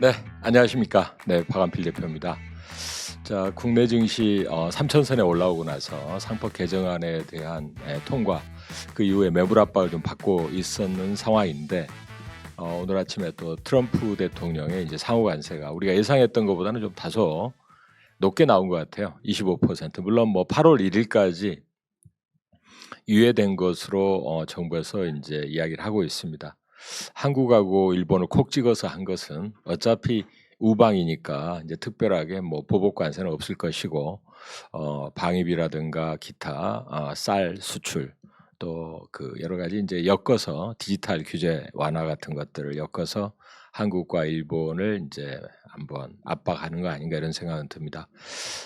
네, 안녕하십니까. 네, 박한필 대표입니다. 자, 국내 증시 어, 3천선에 올라오고 나서 상법 개정안에 대한 에, 통과 그 이후에 매물 압박을 좀 받고 있었는 상황인데 어, 오늘 아침에 또 트럼프 대통령의 이제 상호 관세가 우리가 예상했던 것보다는 좀 다소 높게 나온 것 같아요. 25%. 물론 뭐 8월 1일까지 유예된 것으로 어, 정부에서 이제 이야기를 하고 있습니다. 한국하고 일본을 콕 찍어서 한 것은 어차피 우방이니까 이제 특별하게 뭐 보복 관세는 없을 것이고 어, 방위비라든가 기타 어, 쌀 수출 또 그 여러 가지 이제 엮어서 디지털 규제 완화 같은 것들을 엮어서 한국과 일본을 이제 한번 압박하는 거 아닌가 이런 생각은 듭니다.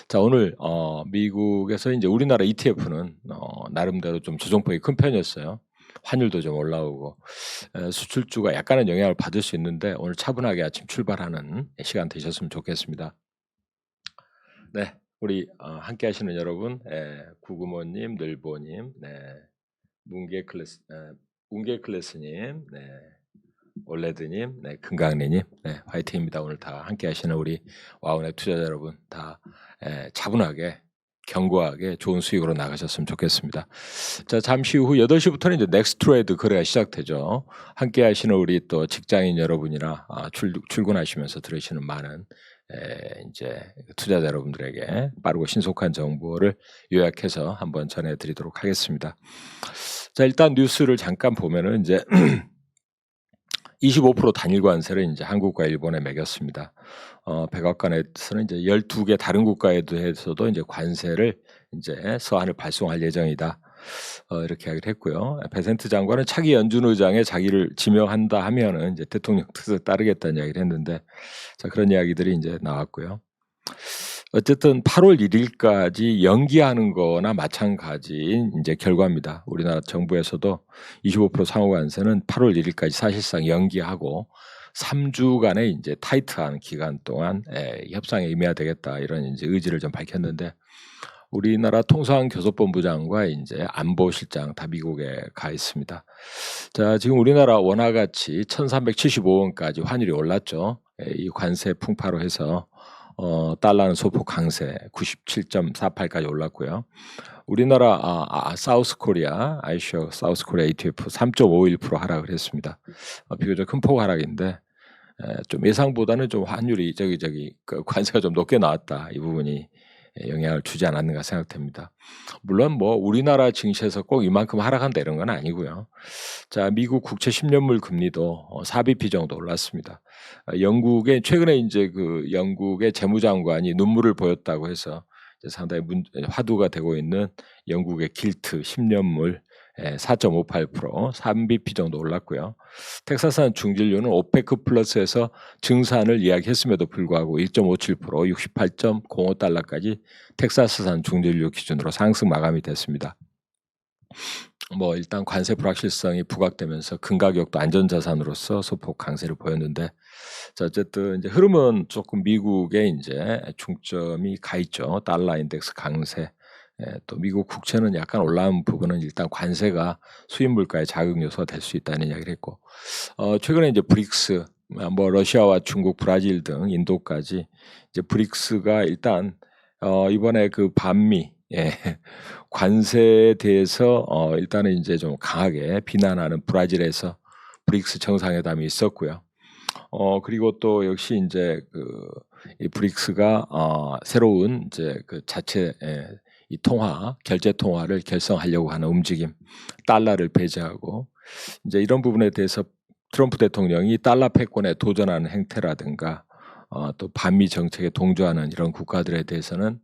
자 오늘 어, 미국에서 이제 우리나라 ETF는 어, 나름대로 좀 조정폭이 큰 편이었어요. 환율도 좀 올라오고 에, 수출주가 약간은 영향을 받을 수 있는데 오늘 차분하게 아침 출발하는 시간 되셨으면 좋겠습니다. 네, 우리 어, 함께 하시는 여러분, 에, 구구모님, 늘보님, 네, 문계 클래스, 에, 문계 클래스님, 네, 올레드님, 네, 금강리님, 네, 화이팅입니다. 오늘 다 함께 하시는 우리 와운의 투자자 여러분 다 에, 차분하게 견고하게 좋은 수익으로 나가셨으면 좋겠습니다. 자, 잠시 후 8시부터는 이제 넥스트레이드 거래가 시작되죠. 함께 하시는 우리 또 직장인 여러분이나 아, 출, 출근하시면서 들으시는 많은 에, 이제 투자자 여러분들에게 빠르고 신속한 정보를 요약해서 한번 전해 드리도록 하겠습니다. 자, 일단 뉴스를 잠깐 보면은 이제 25% 단일 관세를 이제 한국과 일본에 매겼습니다. 어, 백악관에서는 이제 12개 다른 국가에 대해서도 이제 관세를 이제 서한을 발송할 예정이다. 어, 이렇게 이야기를 했고요. 베센트 장관은 차기 연준 의장에 자기를 지명한다 하면은 이제 대통령 뜻을 따르겠다는 이야기를 했는데 자, 그런 이야기들이 이제 나왔고요. 어쨌든 8월 1일까지 연기하는 거나 마찬가지인 이제 결과입니다. 우리나라 정부에서도 25% 상호 관세는 8월 1일까지 사실상 연기하고 3주간의 이제 타이트한 기간 동안 에, 협상에 임해야 되겠다 이런 이제 의지를 좀 밝혔는데 우리나라 통상교섭본부장과 이제 안보실장 다 미국에 가 있습니다. 자, 지금 우리나라 원화 가치 1,375원까지 환율이 올랐죠. 에, 이 관세 풍파로 해서 어, 달러는 소폭 강세 97.48까지 올랐고요. 우리나라 아, 아, 사우스 코리아 아이쇼 사우스 코리아 ETF 3.51% 하락을 했습니다. 어, 비교적 큰 폭 하락인데 에, 좀 예상보다는 좀 환율이 저기 저기 그 관세가 좀 높게 나왔다 이 부분이 에, 영향을 주지 않았는가 생각됩니다. 물론 뭐 우리나라 증시에서 꼭 이만큼 하락한다 이런 건 아니고요. 자 미국 국채 10년물 금리도 어, 4bp 정도 올랐습니다. 어, 영국의 최근에 이제 그 영국의 재무장관이 눈물을 보였다고 해서 상당히 문, 화두가 되고 있는 영국의 길트 10년물 4.58% 3bp 정도 올랐고요. 텍사스산 중진료는 오페크 플러스에서 증산을 이야기했음에도 불구하고 1.57% 68.05달러까지 텍사스산 중진료 기준으로 상승 마감이 됐습니다. 뭐 일단 관세 불확실성이 부각되면서 금가격도 안전자산으로서 소폭 강세를 보였는데 자 어쨌든 이제 흐름은 조금 미국에 이제 중점이 가 있죠 달러 인덱스 강세 예, 또 미국 국채는 약간 올라온 부분은 일단 관세가 수입 물가의 자극 요소가 될 수 있다는 이야기를 했고 어, 최근에 이제 브릭스 뭐 러시아와 중국, 브라질 등 인도까지 이제 브릭스가 일단 어, 이번에 그 반미 예, 관세에 대해서 어, 일단은 이제 좀 강하게 비난하는 브라질에서 브릭스 정상회담이 있었고요. 어 그리고 또 역시 이제 그 이 브릭스가 어, 새로운 이제 그 자체 예, 이 통화 결제 통화를 결성하려고 하는 움직임, 달러를 배제하고 이제 이런 부분에 대해서 트럼프 대통령이 달러 패권에 도전하는 행태라든가 어, 또 반미 정책에 동조하는 이런 국가들에 대해서는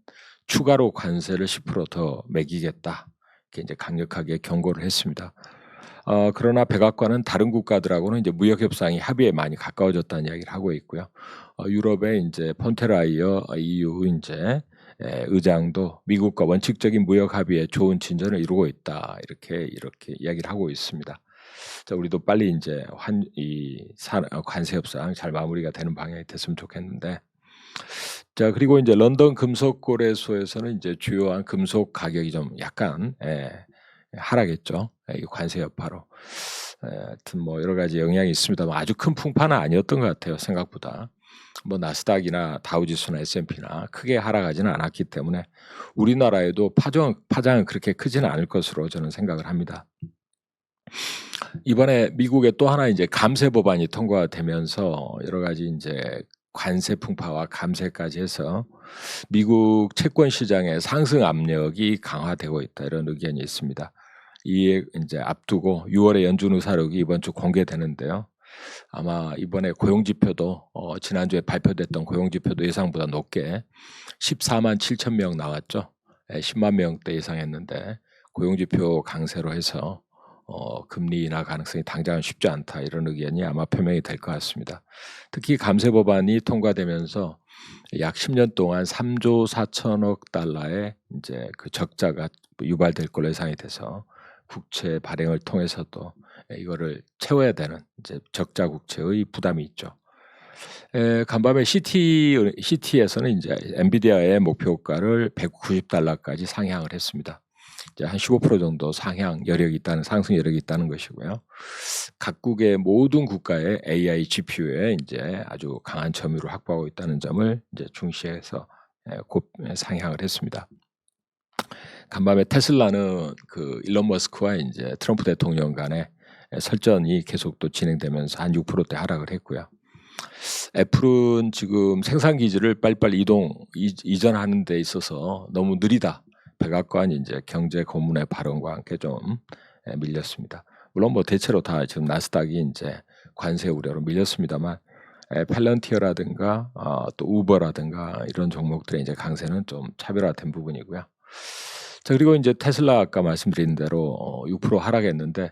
추가로 관세를 10%더 매기겠다. 이렇게 이제 강력하게 경고를 했습니다. 어, 그러나 백악관은 다른 국가들하고는 이제 무역 협상이 합의에 많이 가까워졌다는 이야기를 하고 있고요. 어, 유럽의 이제 폰테라이어 EU 이제 에, 의장도 미국과 원칙적인 무역 합의에 좋은 진전을 이루고 있다 이렇게 이렇게 이야기를 하고 있습니다. 자, 우리도 빨리 이제 환 이 관세 협상 잘 마무리가 되는 방향이 됐으면 좋겠는데. 자 그리고 이제 런던 금속 거래소에서는 이제 주요한 금속 가격이 좀 약간 예, 하락했죠. 이 관세 여파로. 에, 하여튼 뭐 여러 가지 영향이 있습니다만 아주 큰 풍파는 아니었던 것 같아요 생각보다. 뭐 나스닥이나 다우지수나 S&P나 크게 하락하지는 않았기 때문에 우리나라에도 파장 파장은 그렇게 크지는 않을 것으로 저는 생각을 합니다. 이번에 미국에 또 하나 이제 감세 법안이 통과되면서 여러 가지 이제 관세 풍파와 감세까지 해서 미국 채권 시장의 상승 압력이 강화되고 있다 이런 의견이 있습니다. 이에 이제 앞두고 6월에 연준 의사록이 이번 주 공개되는데요. 아마 이번에 고용 지표도 어, 지난주에 발표됐던 고용 지표도 예상보다 높게 14만 7천 명 나왔죠. 예, 10만 명대 예상했는데 고용 지표 강세로 해서 어, 금리 인하 가능성이 당장은 쉽지 않다 이런 의견이 아마 표명이 될 것 같습니다. 특히 감세 법안이 통과되면서 약 10년 동안 3조 4천억 달러의 이제 그 적자가 유발될 걸로 예상이 돼서 국채 발행을 통해서도 이거를 채워야 되는 이제 적자 국채의 부담이 있죠. 에, 간밤에 CT CT에서는 이제 엔비디아의 목표가를 190달러까지 상향을 했습니다. 이제 한 15% 정도 상향 여력이 있다는 상승 여력이 있다는 것이고요. 각국의 모든 국가의 AI GPU에 이제 아주 강한 점유를 확보하고 있다는 점을 이제 중시해서 에, 곧 상향을 했습니다. 간밤에 테슬라는 그 일론 머스크와 이제 트럼프 대통령 간의 설전이 계속 또 진행되면서 한 6%대 하락을 했고요. 애플은 지금 생산 기지를 빨리빨리 이동 이, 전하는 데 있어서 너무 느리다. 백악관 이제 경제 고문의 발언과 함께 좀 밀렸습니다. 물론 뭐 대체로 다 지금 나스닥이 이제 관세 우려로 밀렸습니다만 펠런티어라든가 어, 또 우버라든가 이런 종목들의 이제 강세는 좀 차별화된 부분이고요. 자 그리고 이제 테슬라 아까 말씀드린 대로 어, 6% 하락했는데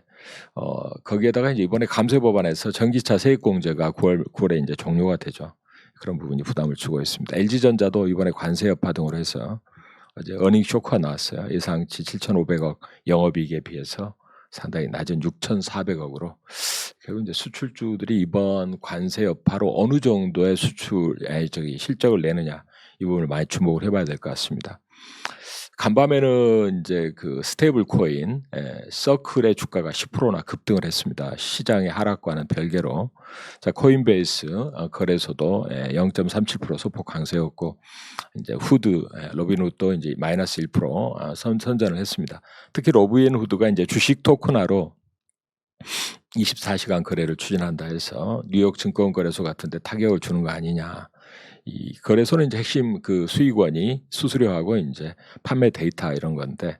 어, 거기에다가 이제 이번에 감세 법안에서 전기차 세액 공제가 9월 9월에 이제 종료가 되죠. 그런 부분이 부담을 주고 있습니다. LG전자도 이번에 관세 여파 등으로 해서 어제 어닝 쇼크가 나왔어요. 예상치 7,500억 영업이익에 비해서 상당히 낮은 6,400억으로 결국 이제 수출주들이 이번 관세 여파로 어느 정도의 수출 에 저기 실적을 내느냐 이 부분을 많이 주목을 해봐야 될 것 같습니다. 간밤에는 이제 그 스테이블 코인 에, 서클의 주가가 10%나 급등을 했습니다. 시장의 하락과는 별개로 자 코인베이스 어, 거래소도 에, 0.37% 소폭 강세였고 이제 후드 에, 로빈후드도 이제 마이너스 1% 어, 선, 선전을 했습니다. 특히 로빈 후드가 이제 주식 토큰화로 24시간 거래를 추진한다 해서 뉴욕 증권거래소 같은데 타격을 주는 거 아니냐. 이 거래소는 이제 핵심 그 수익원이 수수료하고 이제 판매 데이터 이런 건데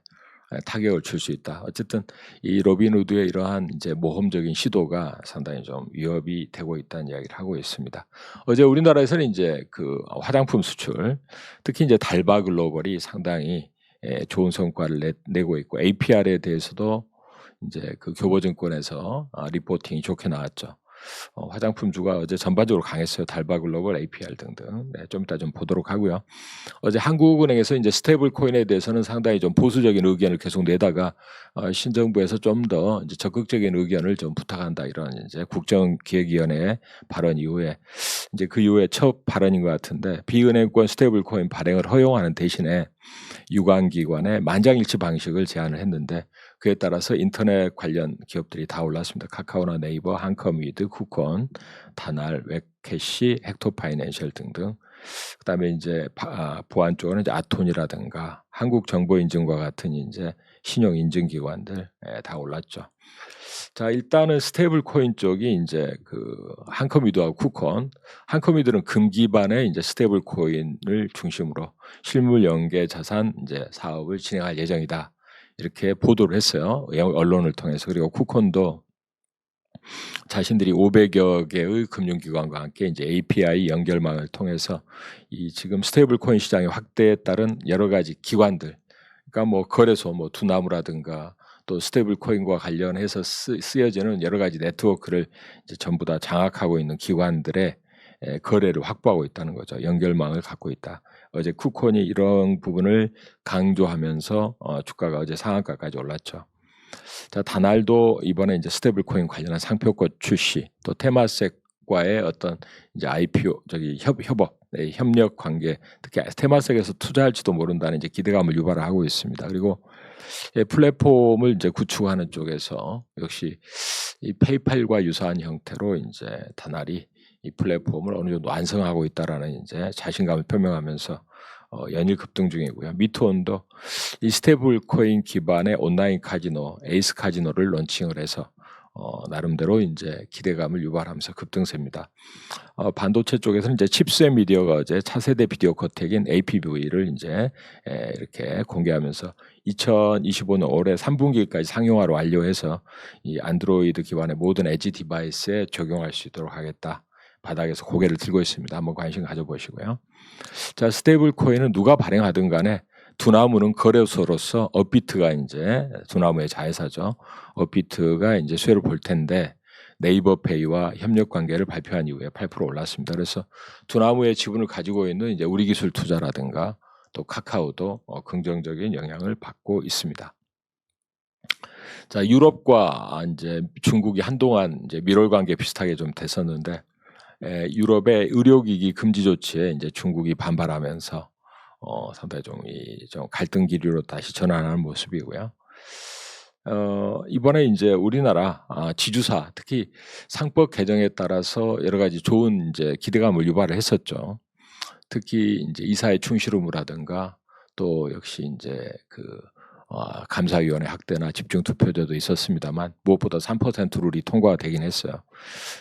타격을 줄 수 있다. 어쨌든 이 로빈후드의 이러한 이제 모험적인 시도가 상당히 좀 위협이 되고 있다는 이야기를 하고 있습니다. 어제 우리나라에서는 이제 그 화장품 수출, 특히 이제 달바 글로벌이 상당히 좋은 성과를 내, 고 있고 APR에 대해서도 이제 그 교보증권에서 아, 리포팅이 좋게 나왔죠. 어, 화장품주가 어제 전반적으로 강했어요. 달바글로벌, APR 등등. 네, 좀 이따 좀 보도록 하고요. 어제 한국은행에서 이제 스테이블 코인에 대해서는 상당히 좀 보수적인 의견을 계속 내다가 어, 신정부에서 좀 더 이제 적극적인 의견을 좀 부탁한다 이런 이제 국정기획위원회 발언 이후에 이제 그 이후에 첫 발언인 것 같은데 비은행권 스테이블 코인 발행을 허용하는 대신에 유관기관의 만장일치 방식을 제안을 했는데 그에 따라서 인터넷 관련 기업들이 다 올랐습니다. 카카오나 네이버, 한컴위드, 쿠콘, 다날, 웹캐시, 헥토파이낸셜 등등. 그다음에 이제 아, 보안 쪽은 이제 아톤이라든가 한국정보인증과 같은 이제 신용 인증 기관들 예, 다 올랐죠. 자 일단은 스테이블 코인 쪽이 이제 그 한컴위드하고 쿠콘, 한컴위드는 금 기반의 이제 스테이블 코인을 중심으로 실물 연계 자산 이제 사업을 진행할 예정이다. 이렇게 보도를 했어요. 언론을 통해서 그리고 쿠콘도 자신들이 500여 개의 금융기관과 함께 이제 API 연결망을 통해서 이 지금 스테이블 코인 시장의 확대에 따른 여러 가지 기관들, 그러니까 뭐 거래소, 뭐 두나무라든가 또 스테이블 코인과 관련해서 쓰, 여지는 여러 가지 네트워크를 전부 다 장악하고 있는 기관들의 거래를 확보하고 있다는 거죠. 연결망을 갖고 있다. 어제 쿠콘이 이런 부분을 강조하면서 어, 주가가 어제 상한가까지 올랐죠. 자, 다날도 이번에 이제 스테이블 코인 관련한 상표권 출시, 또 테마섹과의 어떤 이제 IPO 저기 협, 협업, 네, 협력 관계, 특히 테마섹에서 투자할지도 모른다는 이제 기대감을 유발을 하고 있습니다. 그리고 예, 플랫폼을 이제 구축하는 쪽에서 역시 이 페이팔과 유사한 형태로 이제 다날이 이 플랫폼을 어느 정도 완성하고 있다라는 이제 자신감을 표명하면서 어, 연일 급등 중이고요. 미트온도 이 스테이블 코인 기반의 온라인 카지노 에이스 카지노를 론칭을 해서 어, 나름대로 이제 기대감을 유발하면서 급등세입니다. 어, 반도체 쪽에서는 이제 칩셋 미디어가 어제 차세대 비디오 커텍인 APV를 이제 에, 이렇게 공개하면서 2025년 올해 3분기까지 상용화로 완료해서 이 안드로이드 기반의 모든 에지 디바이스에 적용할 수 있도록 하겠다. 바닥에서 고개를 들고 있습니다. 한번 관심 가져보시고요. 자, 스테이블 코인은 누가 발행하든 간에 두나무는 거래소로서 업비트가 이제 두나무의 자회사죠. 업비트가 이제 수혜를 볼 텐데 네이버페이와 협력 관계를 발표한 이후에 8% 올랐습니다. 그래서 두나무의 지분을 가지고 있는 이제 우리 기술 투자라든가 또 카카오도 어, 긍정적인 영향을 받고 있습니다. 자, 유럽과 이제 중국이 한동안 이제 밀월 관계 비슷하게 좀 됐었는데 에, 유럽의 의료기기 금지 조치에 이제 중국이 반발하면서 어, 상당히 좀, 이, 좀 갈등 기류로 다시 전환하는 모습이고요. 어, 이번에 이제 우리나라 아, 지주사 특히 상법 개정에 따라서 여러 가지 좋은 이제 기대감을 유발을 했었죠. 특히 이제 이사의 충실 의무라든가 또 역시 이제 그 어, 감사위원회 확대나 집중 투표제도 있었습니다만 무엇보다 3% 룰이 통과가 되긴 했어요.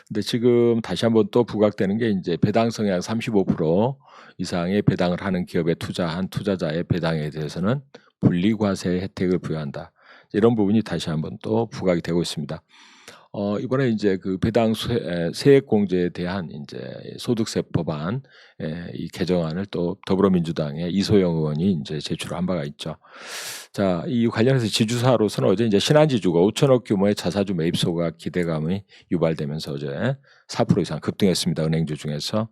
근데 지금 다시 한번 또 부각되는 게 이제 배당 성향 35% 이상의 배당을 하는 기업에 투자한 투자자의 배당에 대해서는 분리과세 혜택을 부여한다. 이런 부분이 다시 한번 또 부각이 되고 있습니다. 어, 이번에 이제 그 배당 세액 공제에 대한 이제 소득세 법안 에, 이 개정안을 또 더불어민주당의 이소영 의원이 이제 제출한 바가 있죠. 자, 이 관련해서 지주사로서는 어제 이제 신한지주가 5천억 규모의 자사주 매입 소가 기대감이 유발되면서 어제 4% 이상 급등했습니다. 은행주 중에서.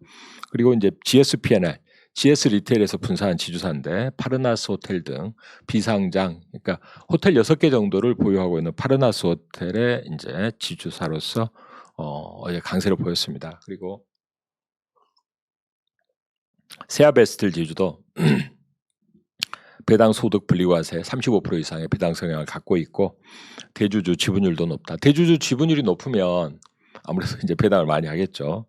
그리고 이제 GSPNL GS 리테일에서 분사한 지주사인데 파르나스 호텔 등 비상장 그러니까 호텔 6개 정도를 보유하고 있는 파르나스 호텔의 이제 지주사로서 어, 어제 강세를 보였습니다. 그리고 세아베스틀 지주도 배당 소득 분리과세 35% 이상의 배당 성향을 갖고 있고 대주주 지분율도 높다. 대주주 지분율이 높으면 아무래도 이제 배당을 많이 하겠죠.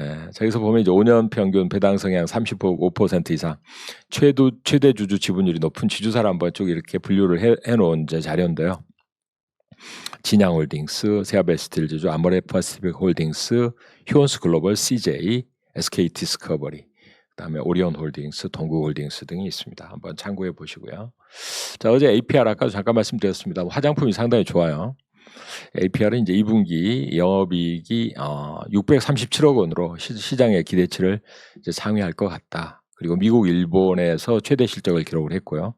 예, 저기서 보면 이제 5년 평균 배당 성향 35% 이상 최도 최대 주주 지분율이 높은 지주사를 한번 쭉 이렇게 분류를 해, 해놓은 이제 자료인데요. 진양홀딩스, 세아베스틸 주주, 아모레퍼시픽 홀딩스, 휴원스 글로벌, CJ, SK 디스커버리, 그다음에 오리온 홀딩스, 동구 홀딩스 등이 있습니다. 한번 참고해 보시고요. 자 어제 APR 아까도 잠깐 말씀드렸습니다. 화장품이 상당히 좋아요. APR은 이제 2분기 영업이익이 어, 637억 원으로 시, 장의 기대치를 이제 상회할 것 같다. 그리고 미국, 일본에서 최대 실적을 기록을 했고요.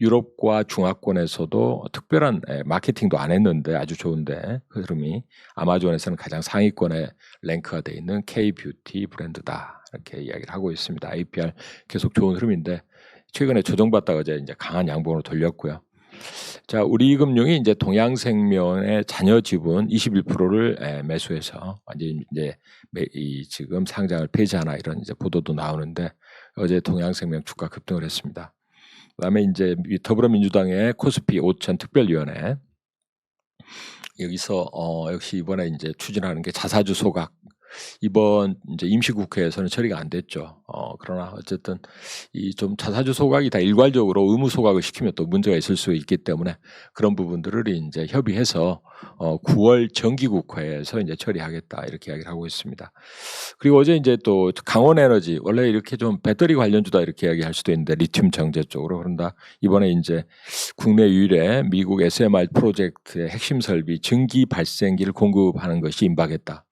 유럽과 중화권에서도 특별한 마케팅도 안 했는데 아주 좋은데 그 흐름이 아마존에서는 가장 상위권에 랭크가 돼 있는 K-뷰티 브랜드다. 이렇게 이야기를 하고 있습니다. APR 계속 좋은 흐름인데 최근에 조정받다가 이제 강한 양봉으로 돌렸고요. 자, 우리금융이 이제 동양생명의 자녀 지분 21%를 매수해서 완전 이제 이 지금 상장을 폐지하나 이런 이제 보도도 나오는데 어제 동양생명 주가 급등을 했습니다. 그다음에 이제 더불어민주당의 코스피 5천 특별위원회 여기서 어 역시 이번에 이제 추진하는 게 자사주 소각 이번 이제 임시국회에서는 처리가 안 됐죠. 어, 그러나 어쨌든 이 좀 자사주 소각이 다 일괄적으로 의무 소각을 시키면 또 문제가 있을 수 있기 때문에 그런 부분들을 이제 협의해서 어, 9월 정기국회에서 이제 처리하겠다 이렇게 이야기를 하고 있습니다. 그리고 어제 이제 또 강원에너지 원래 이렇게 좀 배터리 관련주다 이렇게 이야기할 수도 있는데 리튬 정제 쪽으로 그런다 이번에 이제 국내 유일의 미국 SMR 프로젝트의 핵심 설비 증기 발생기를 공급하는 것이 임박했다.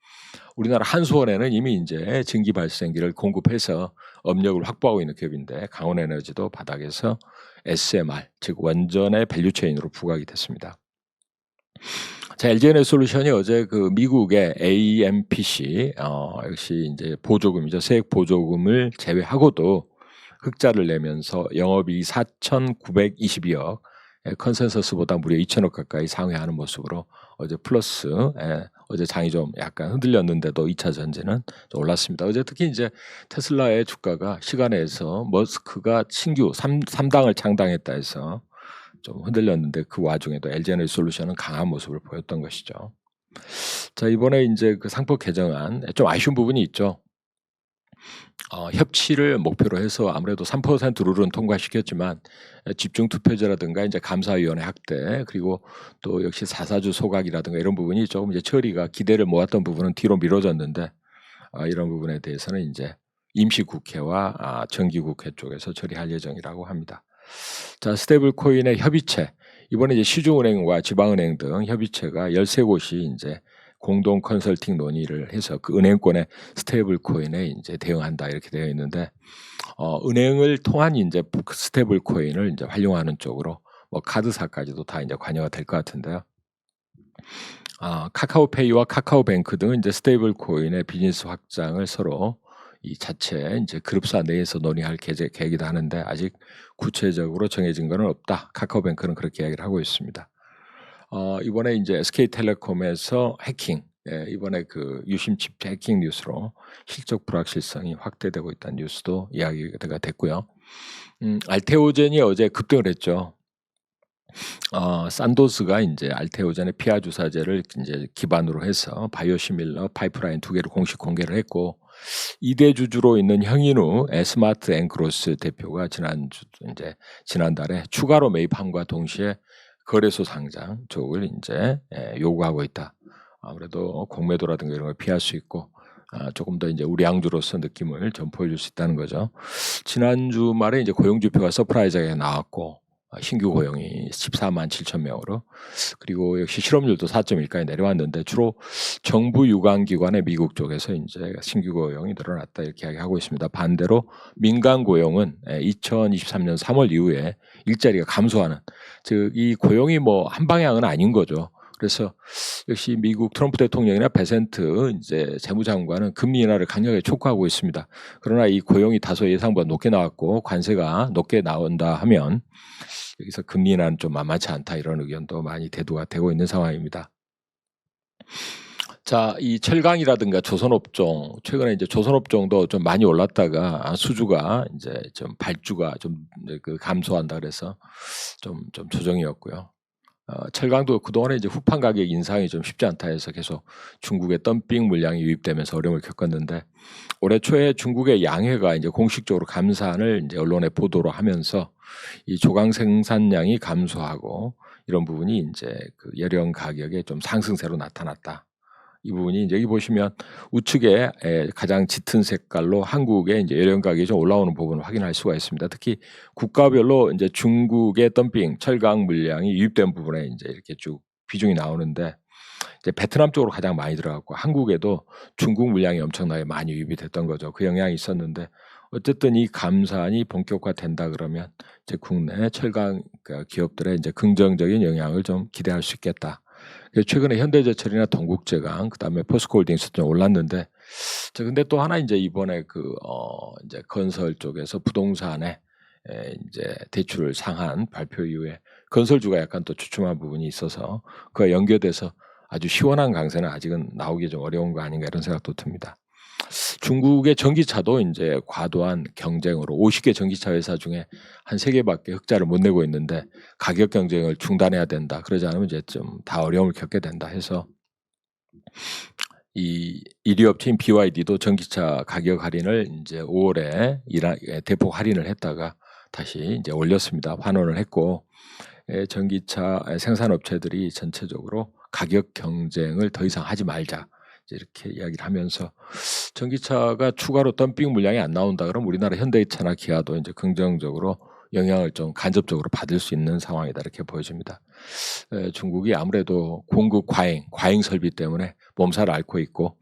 우리나라 한수원에는 이미 이제 증기 발생기를 공급해서 업력을 확보하고 있는 기업인데 강원에너지도 바닥에서 SMR 즉 원전의 밸류체인으로 부각이 됐습니다. 자, LG에너 솔루션이 어제 그 미국의 AMPC 어, 역시 이제 보조금이죠 세액 보조금을 제외하고도 흑자를 내면서 영업이 4,922억 컨센서스보다 무려 2천억 가까이 상회하는 모습으로 어제 플러스 예, 어제 장이 좀 약간 흔들렸는데도 2차 전지는 올랐습니다. 어제 특히 이제 테슬라의 주가가 시간에서 머스크가 신규 3, 3당을 창당했다 해서 좀 흔들렸는데 그 와중에도 LG에너지 솔루션은 강한 모습을 보였던 것이죠. 자 이번에 이제 그 상법 개정안 좀 아쉬운 부분이 있죠. 어, 협치를 목표로 해서 아무래도 3% 룰은 통과시켰지만 집중 투표제라든가 이제 감사위원회 확대 그리고 또 역시 사사주 소각이라든가 이런 부분이 조금 이제 처리가 기대를 모았던 부분은 뒤로 미뤄졌는데 어, 이런 부분에 대해서는 이제 임시국회와 아, 정기국회 쪽에서 처리할 예정이라고 합니다. 자 스테이블 코인의 협의체 이번에 이제 시중은행과 지방은행 등 협의체가 13곳이 이제 공동 컨설팅 논의를 해서 그 은행권의 스테이블 코인에 이제 대응한다 이렇게 되어 있는데 어, 은행을 통한 이제 스테이블 코인을 이제 활용하는 쪽으로 뭐 카드사까지도 다 이제 관여가 될 것 같은데요. 아, 카카오페이와 카카오뱅크 등은 이제 스테이블 코인의 비즈니스 확장을 서로 이 자체 이제 그룹사 내에서 논의할 계획이다 하는데 아직 구체적으로 정해진 것은 없다. 카카오뱅크는 그렇게 이야기를 하고 있습니다. 어, 이번에 이제 SK텔레콤에서 해킹, 예, 이번에 그 유심 칩 해킹 뉴스로 실적 불확실성이 확대되고 있다는 뉴스도 이야기가 됐고요. 음, 알테오젠이 어제 급등을 했죠. 어, 산도스가 이제 알테오젠의 피하 주사제를 이제 기반으로 해서 바이오시밀러 파이프라인 두 개를 공식 공개를 했고 이대 주주로 있는 형인우 스마트 앵크로스 대표가 지난주 이제 지난달에 추가로 매입함과 동시에 거래소 상장 쪽을 이제 예, 요구하고 있다. 아무래도 공매도라든가 이런 걸 피할 수 있고 아, 조금 더 이제 우리 양주로서 느낌을 좀 보여줄 수 있다는 거죠. 지난 주 말에 이제 고용 지표가 서프라이즈하게 나왔고 아, 신규 고용이 14만 7천 명으로 그리고 역시 실업률도 4.1까지 내려왔는데 주로 정부 유관 기관의 미국 쪽에서 이제 신규 고용이 늘어났다 이렇게 이야기하고 있습니다. 반대로 민간 고용은 2023년 3월 이후에 일자리가 감소하는 즉 이 고용이 뭐 한 방향은 아닌 거죠. 그래서 역시 미국 트럼프 대통령이나 베센트 이제 재무장관은 금리 인하를 강력하게 촉구하고 있습니다. 그러나 이 고용이 다소 예상보다 높게 나왔고 관세가 높게 나온다 하면 여기서 금리 인하는 좀 만만치 않다 이런 의견도 많이 대두가 되고 있는 상황입니다. 자, 이 철강이라든가 조선업종 최근에 이제 조선업종도 좀 많이 올랐다가 수주가 이제 좀 발주가 좀 그 감소한다 그래서 좀 좀 조정이었고요. 어, 철강도 그동안에 이제 후판 가격 인상이 좀 쉽지 않다 해서 계속 중국의 덤핑 물량이 유입되면서 어려움을 겪었는데 올해 초에 중국의 양해가 이제 공식적으로 감산을 이제 언론에 보도로 하면서 이 조강 생산량이 감소하고 이런 부분이 이제 그 여령 가격에 좀 상승세로 나타났다. 이 부분이 이제 여기 보시면 우측에 가장 짙은 색깔로 한국의 이제 여령 가격이 좀 올라오는 부분을 확인할 수가 있습니다. 특히 국가별로 이제 중국의 덤핑 철강 물량이 유입된 부분에 이제 이렇게 쭉 비중이 나오는데 이제 베트남 쪽으로 가장 많이 들어갔고 한국에도 중국 물량이 엄청나게 많이 유입이 됐던 거죠. 그 영향이 있었는데 어쨌든 이 감산이 본격화된다 그러면 이제 국내 철강 그 기업들의 이제 긍정적인 영향을 좀 기대할 수 있겠다. 최근에 현대제철이나 동국제강 그다음에 포스코홀딩스 좀 올랐는데 자 근데 또 하나 이제 이번에 그어 이제 건설 쪽에서 부동산에 에 이제 대출 상한 발표 이후에 건설주가 약간 또 주춤한 부분이 있어서 그와 연계돼서 아주 시원한 강세는 아직은 나오기 좀 어려운 거 아닌가 이런 생각도 듭니다. 중국의 전기차도 이제 과도한 경쟁으로 50개 전기차 회사 중에 한 3개밖에 흑자를 못 내고 있는데 가격 경쟁을 중단해야 된다. 그러지 않으면 이제 좀 다 어려움을 겪게 된다 해서 이 1위 업체인 BYD도 전기차 가격 할인을 이제 5월에 대폭 할인을 했다가 다시 이제 올렸습니다. 환원을 했고 예, 전기차 생산 업체들이 전체적으로 가격 경쟁을 더 이상 하지 말자. 이렇게 이야기를 하면서 전기차가 추가로 덤핑 물량이 안 나온다 그러면 우리나라 현대차나 기아도 이제 긍정적으로 영향을 좀 간접적으로 받을 수 있는 상황이다 이렇게 보여집니다. 에, 중국이 아무래도 공급 과잉, 과잉 설비 때문에 몸살을 앓고 있고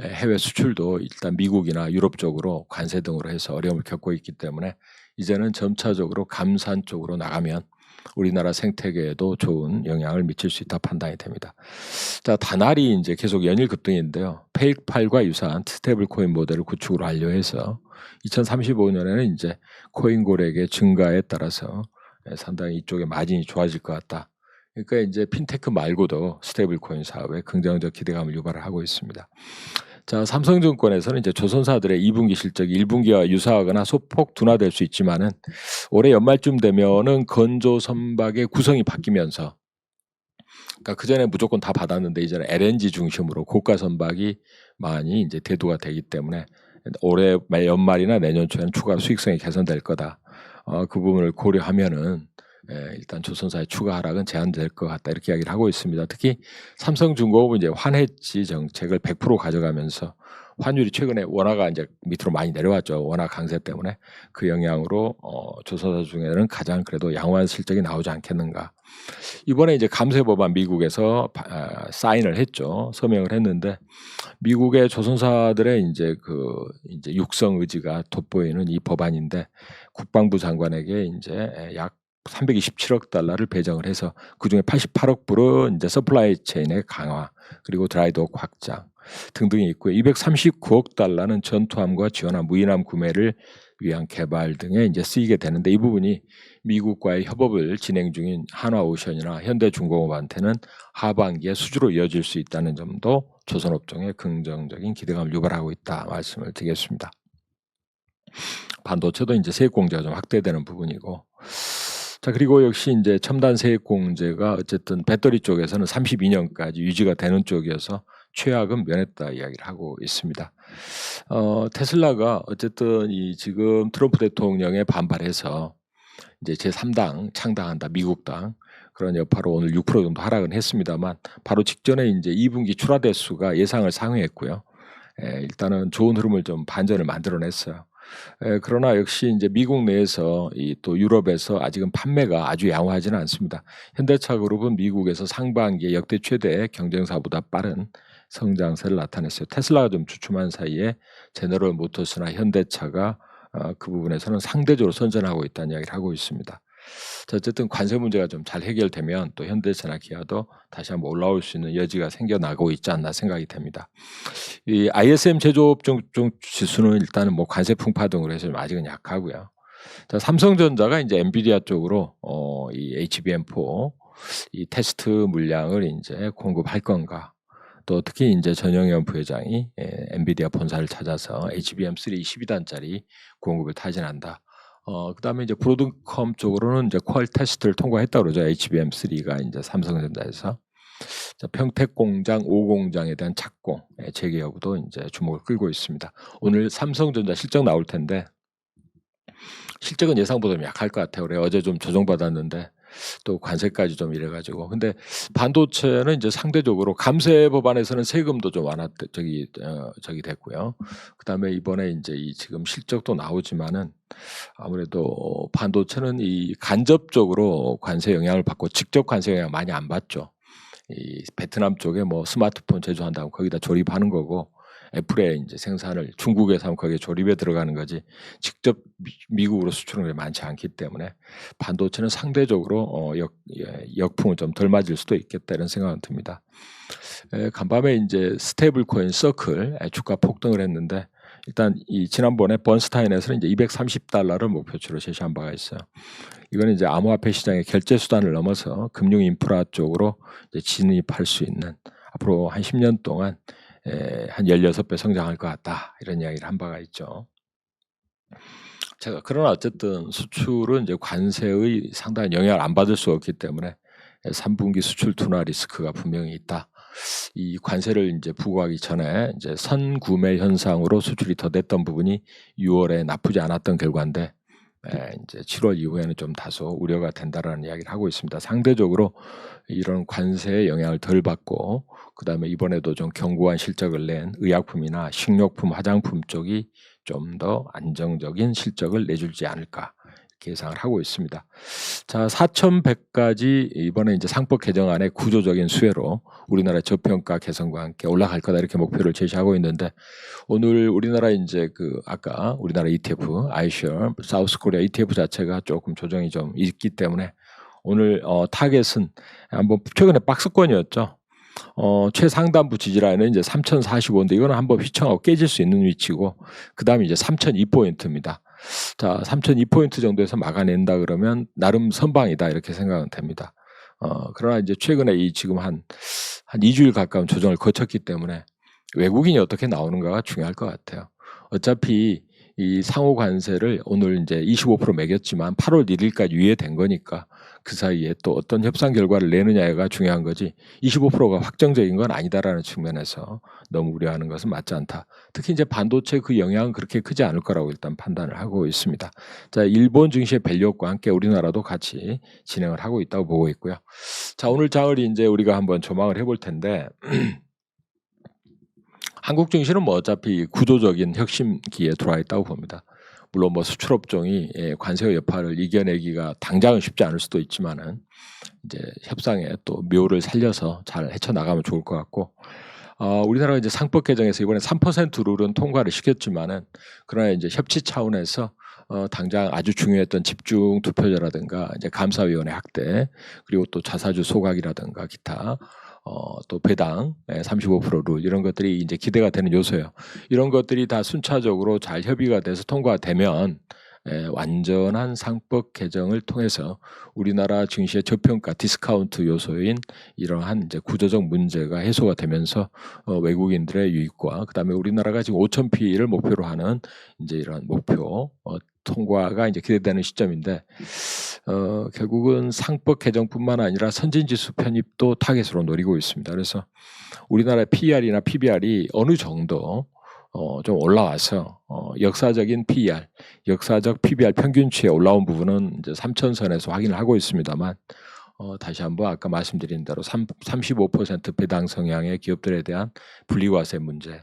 에, 해외 수출도 일단 미국이나 유럽 쪽으로 관세 등으로 해서 어려움을 겪고 있기 때문에 이제는 점차적으로 감산 쪽으로 나가면 우리나라 생태계에도 좋은 영향을 미칠 수 있다 판단이 됩니다. 자, 다날이 이제 계속 연일 급등인데요. 페이팔과 유사한 스테이블 코인 모델을 구축으로 완료해서 2035년에는 이제 코인 고객의 증가에 따라서 상당히 이쪽에 마진이 좋아질 것 같다. 그러니까 이제 핀테크 말고도 스테이블 코인 사업에 긍정적 기대감을 유발을 하고 있습니다. 자, 삼성증권에서는 이제 조선사들의 2분기 실적이 1분기와 유사하거나 소폭 둔화될 수 있지만은 올해 연말쯤 되면은 건조 선박의 구성이 바뀌면서 그러니까 그 전에 무조건 다 받았는데 이제는 LNG 중심으로 고가 선박이 많이 이제 대두가 되기 때문에 올해 말 연말이나 내년 초에는 추가 수익성이 개선될 거다. 어, 그 부분을 고려하면은 예, 일단 조선사의 추가 하락은 제한될 것 같다 이렇게 이야기를 하고 있습니다. 특히 삼성중공업은 이제 환해지 정책을 100% 가져가면서 환율이 최근에 원화가 이제 밑으로 많이 내려왔죠. 원화 강세 때문에 그 영향으로 어, 조선사 중에는 가장 그래도 양호한 실적이 나오지 않겠는가. 이번에 이제 감세 법안 미국에서 바- 아, 사인을 했죠. 서명을 했는데 미국의 조선사들의 이제 그 이제 육성 의지가 돋보이는 이 법안인데 국방부 장관에게 이제 약 327억 달러를 배정을 해서 그중에 88억 불은 이제 서플라이 체인의 강화 그리고 드라이도어 확장 등등이 있고요. 239억 달러는 전투함과 지원함, 무인함 구매를 위한 개발 등에 이제 쓰이게 되는데 이 부분이 미국과의 협업을 진행 중인 한화오션이나 현대중공업한테는 하반기에 수주로 이어질 수 있다는 점도 조선업종에 긍정적인 기대감을 유발하고 있다 말씀을 드리겠습니다. 반도체도 이제 세액 공제가 좀 확대되는 부분이고 자 그리고 역시 이제 첨단 세액 공제가 어쨌든 배터리 쪽에서는 32년까지 유지가 되는 쪽이어서 최악은 면했다 이야기를 하고 있습니다. 어, 테슬라가 어쨌든 이 지금 트럼프 대통령에 반발해서 이제 제 3당 창당한다 미국당 그런 여파로 오늘 6% 정도 하락은 했습니다만 바로 직전에 이제 2분기 출하 대수가 예상을 상회했고요. 에, 일단은 좋은 흐름을 좀 반전을 만들어냈어요. 에, 그러나 역시 이제 미국 내에서 이 또 유럽에서 아직은 판매가 아주 양호하지는 않습니다. 현대차 그룹은 미국에서 상반기에 역대 최대의 경쟁사보다 빠른 성장세를 나타냈어요. 테슬라가 좀 주춤한 사이에 제너럴 모터스나 현대차가 어, 그 부분에서는 상대적으로 선전하고 있다는 이야기를 하고 있습니다. 자, 어쨌든 관세 문제가 좀 잘 해결되면 또 현대차나 기아도 다시 한번 올라올 수 있는 여지가 생겨나고 있지 않나 생각이 됩니다. 이 ISM 제조업 종 종 지수는 일단은 뭐 관세 풍파 등으로 해서 좀 아직은 약하고요. 자, 삼성전자가 이제 엔비디아 쪽으로 어, 이 HBM4 이 테스트 물량을 이제 공급할 건가? 또 특히 이제 전영현 부회장이 예, 엔비디아 본사를 찾아서 HBM3 12단짜리 공급을 타진한다. 어, 그다음에 이제 브로드컴 쪽으로는 이제 퀄 테스트를 통과했다 그러죠. HBM3가 이제 삼성전자에서 자, 평택 공장 5공장에 대한 착공 예, 재개 여부도 이제 주목을 끌고 있습니다. 오늘 삼성전자 실적 나올 텐데 실적은 예상보다 좀 약할 것 같아요. 그래 어제 좀 조정받았는데 또 관세까지 좀 이래가지고 근데 반도체는 이제 상대적으로 감세 법안에서는 세금도 좀 완화 저기 어, 저기 됐고요. 그다음에 이번에 이제 이 지금 실적도 나오지만은 아무래도 반도체는 이 간접적으로 관세 영향을 받고 직접 관세 영향 많이 안 받죠. 이 베트남 쪽에 뭐 스마트폰 제조한다고 거기다 조립하는 거고 애플의 이제 생산을 하면 거기에 조립에 들어가는 거지 직접 미, 미국으로 수출은 많지 않기 때문에 반도체는 상대적으로 어, 역, 예, 역풍을 좀 덜 맞을 수도 있겠다 이런 생각은 듭니다. 에, 간밤에 이제 스테이블 코인 서클 에, 주가 폭등을 했는데 일단 이 지난번에 번스타인에서는 이제 230달러를 목표치로 제시한 바가 있어요. 이거는 이제 암호화폐 시장의 결제 수단을 넘어서 금융 인프라 쪽으로 진입할 수 있는 앞으로 한 10년 동안 에, 한 16배 성장할 것 같다 이런 이야기를 한 바가 있죠. 제가 그러나 어쨌든 수출은 이제 관세의 상당한 영향을 안 받을 수 없기 때문에 3분기 수출 둔화 리스크가 분명히 있다. 이 관세를 이제 부과하기 전에 이제 선구매 현상으로 수출이 더 됐던 부분이 6월에 나쁘지 않았던 결과인데 에, 이제 7월 이후에는 좀 다소 우려가 된다라는 이야기를 하고 있습니다. 상대적으로 이런 관세의 영향을 덜 받고 그다음에 이번에도 좀 견고한 실적을 낸 의약품이나 식료품, 화장품 쪽이 좀 더 안정적인 실적을 내줄지 않을까 예상을 하고 있습니다. 자, 4,100까지 이번에 이제 상법 개정안의 구조적인 수혜로 우리나라 저평가 개선과 함께 올라갈 거다 이렇게 목표를 제시하고 있는데 오늘 우리나라 이제 그 아까 우리나라 ETF, 아이셔, 사우스코리아 ETF 자체가 조금 조정이 좀 있기 때문에 오늘 어, 타겟은 한번 최근에 박스권이었죠. 어, 최상단부 지지라인은 이제 3,045인데 이거는 한번 휘청하고 깨질 수 있는 위치고 그 다음에 이제 3,002포인트입니다. 자, 3,002포인트 정도에서 막아낸다 그러면 나름 선방이다 이렇게 생각은 됩니다. 어, 그러나 이제 최근에 이 지금 한, 한 2주일 가까운 조정을 거쳤기 때문에 외국인이 어떻게 나오는가가 중요할 것 같아요. 어차피 이 상호 관세를 오늘 이제 25% 매겼지만 8월 1일까지 유예된 거니까 그 사이에 또 어떤 협상 결과를 내느냐가 중요한 거지 25%가 확정적인 건 아니다라는 측면에서 너무 우려하는 것은 맞지 않다. 특히 이제 반도체 그 영향은 그렇게 크지 않을 거라고 일단 판단을 하고 있습니다. 자, 일본 증시의 밸류업과 함께 우리나라도 같이 진행을 하고 있다고 보고 있고요. 자, 오늘 장을 이제 우리가 한번 조망을 해볼 텐데 한국 증시는 뭐 어차피 구조적인 혁신기에 들어와 있다고 봅니다. 물론 뭐 수출 업종이 예, 관세 여파를 이겨내기가 당장은 쉽지 않을 수도 있지만은 이제 협상에 또 묘를 살려서 잘 헤쳐 나가면 좋을 것 같고 어, 우리나라가 이제 상법 개정에서 이번에 3% 룰은 통과를 시켰지만은 그러나 이제 협치 차원에서 어, 당장 아주 중요했던 집중 투표제라든가 이제 감사위원회 확대 그리고 또 자사주 소각이라든가 기타 어, 또 배당 35%룰 이런 것들이 이제 기대가 되는 요소예요. 이런 것들이 다 순차적으로 잘 협의가 돼서 통과되면 에, 완전한 상법 개정을 통해서 우리나라 증시의 저평가 디스카운트 요소인 이러한 이제 구조적 문제가 해소가 되면서 어, 외국인들의 유익과 그다음에 우리나라가 지금 5천 P를 목표로 하는 이제 이런 목표 어, 통과가 이제 기대되는 시점인데 어, 결국은 상법 개정뿐만 아니라 선진지수 편입도 타겟으로 노리고 있습니다. 그래서 우리나라의 PER이나 PBR이 어느 정도 어, 좀 올라와서 어, 역사적인 PER, 역사적 PBR 평균치에 올라온 부분은 이제 3천선에서 확인을 하고 있습니다만 어, 다시 한번 아까 말씀드린 대로 3, 35% 배당 성향의 기업들에 대한 분리과세 문제,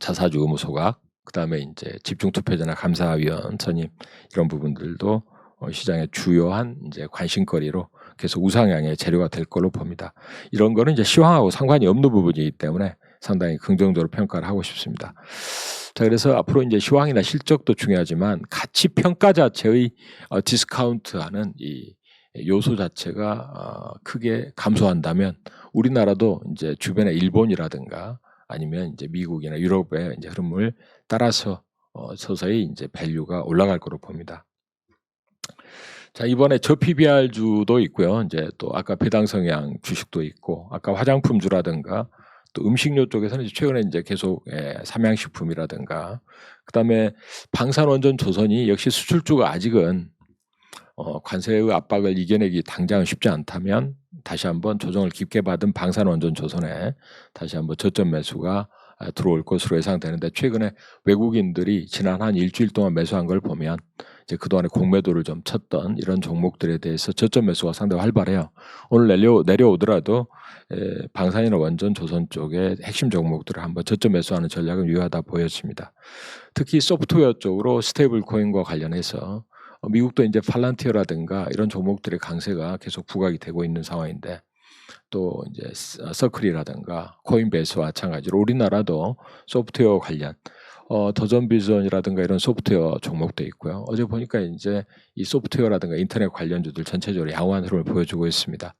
자사주 의무 소각, 그 다음에 이제 집중 투표제나 감사위원 선임 이런 부분들도 어, 시장의 주요한 이제 관심거리로 계속 우상향의 재료가 될 걸로 봅니다. 이런 거는 이제 시황하고 상관이 없는 부분이기 때문에 상당히 긍정적으로 평가를 하고 싶습니다. 자, 그래서 앞으로 이제 시황이나 실적도 중요하지만 가치 평가 자체의 어, 디스카운트하는 이 요소 자체가 어, 크게 감소한다면 우리나라도 이제 주변의 일본이라든가 아니면 이제 미국이나 유럽의 이제 흐름을 따라서 어, 서서히 이제 밸류가 올라갈 거로 봅니다. 자 이번에 저 PBR주도 있고요. 이제 또 아까 배당 성향 주식도 있고 아까 화장품 주라든가 또 음식료 쪽에서는 최근에 이제 계속 예, 삼양식품이라든가 그다음에 방산원전 조선이 역시 수출주가 아직은 어, 관세의 압박을 이겨내기 당장은 쉽지 않다면 다시 한번 조정을 깊게 받은 방산원전 조선에 다시 한번 저점 매수가 아, 들어올 것으로 예상되는데 최근에 외국인들이 지난 한 일주일 동안 매수한 걸 보면 이제 그동안에 공매도를 좀 쳤던 이런 종목들에 대해서 저점 매수가 상당히 활발해요. 오늘 내려, 내려오더라도 에, 방산이나 원전 조선 쪽의 핵심 종목들을 한번 저점 매수하는 전략은 유효하다 보여집니다. 특히 소프트웨어 쪽으로 스테이블 코인과 관련해서 어, 미국도 이제 팔란티어라든가 이런 종목들의 강세가 계속 부각이 되고 있는 상황인데 또 이제 어, 서클이라든가 코인베이스와 마찬가지로 우리나라도 소프트웨어 관련 어, 더전 비전이라든가 이런 소프트웨어 종목도 있고요. 어제 보니까 이제 이 소프트웨어라든가 인터넷 관련주들 전체적으로 양호한 흐름을 보여주고 있습니다.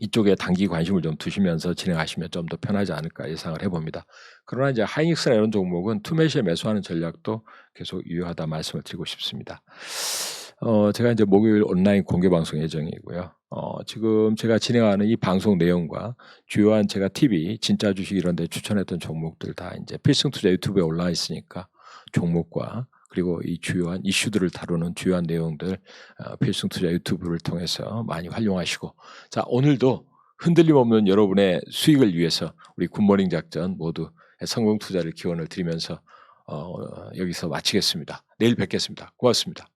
이쪽에 단기 관심을 좀 두시면서 진행하시면 좀 더 편하지 않을까 예상을 해봅니다. 그러나 이제 하이닉스나 이런 종목은 투매시에 매수하는 전략도 계속 유효하다 말씀을 드리고 싶습니다. 어, 제가 이제 목요일 온라인 공개 방송 예정이고요. 어, 지금 제가 진행하는 이 방송 내용과 주요한 제가 TV, 진짜 주식 이런 데 추천했던 종목들 다 이제 필승 투자 유튜브에 올라와 있으니까 종목과 그리고 이 주요한 이슈들을 다루는 주요한 내용들 어, 필승 투자 유튜브를 통해서 많이 활용하시고 자 오늘도 흔들림 없는 여러분의 수익을 위해서 우리 굿모닝 작전 모두 성공 투자를 기원을 드리면서 어, 여기서 마치겠습니다. 내일 뵙겠습니다. 고맙습니다.